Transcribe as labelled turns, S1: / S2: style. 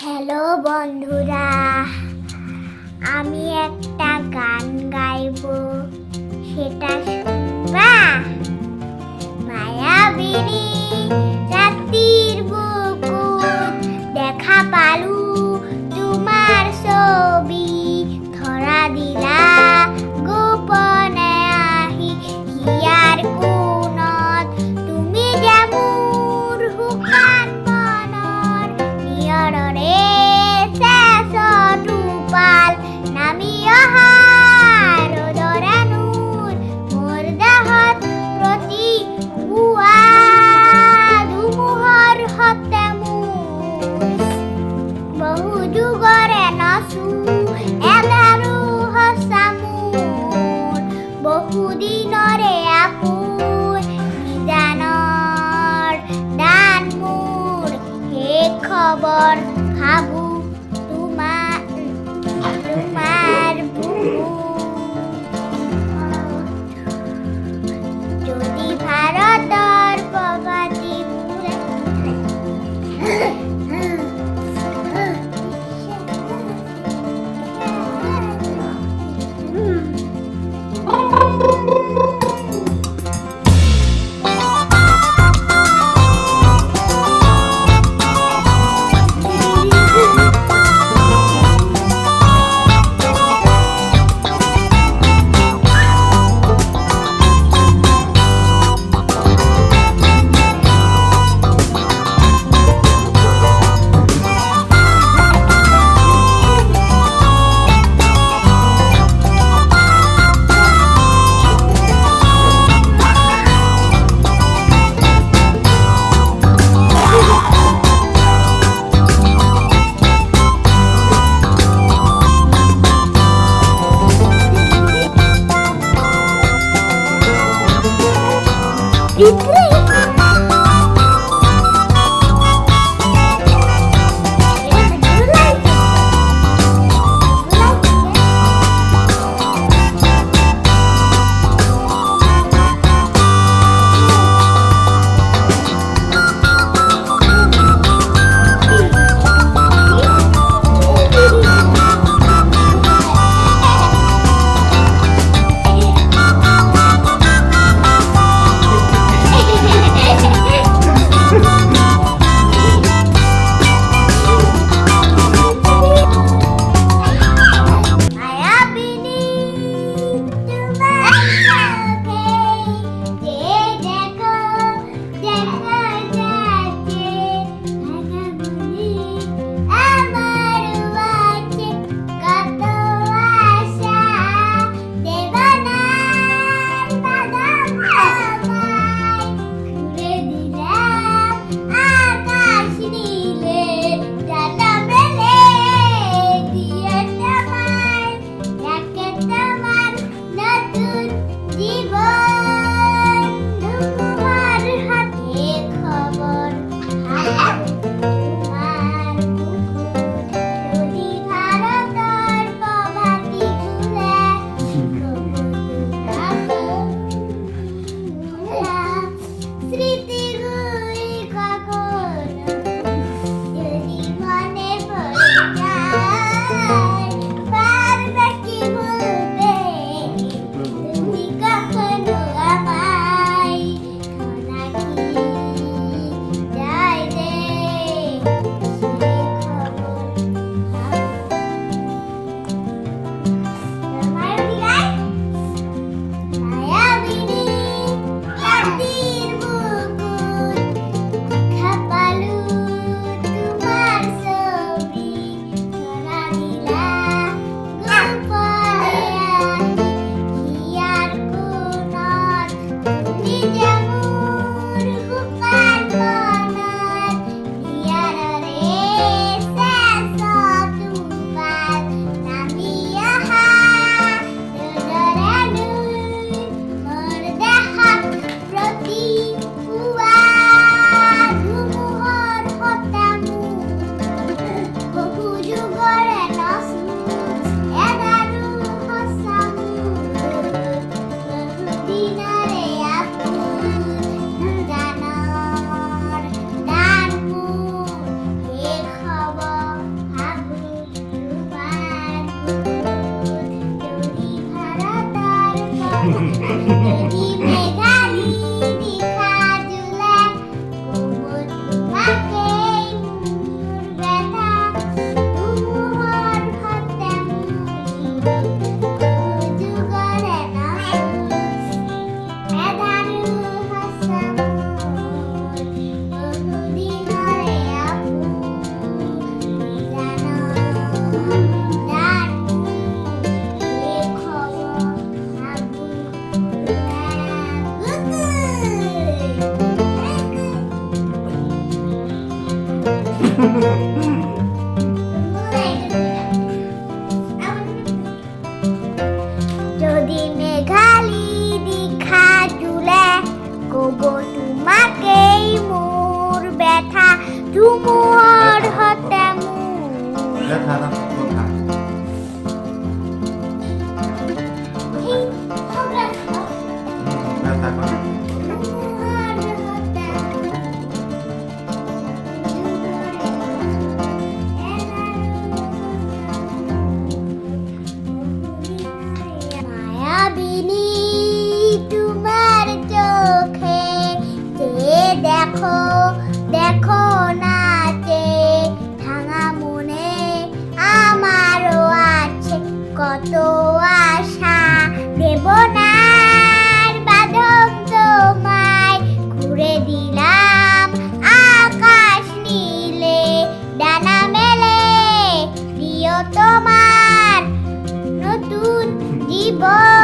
S1: Hello বন্ধুরা। আমি একটা গান গাইব। সেটা শুনবা? যদি
S2: মেঘালি দীঘা জুলে কব তোমাকেই মোর ব্যথা তুমর হতে
S1: ব্যথা
S2: Boy.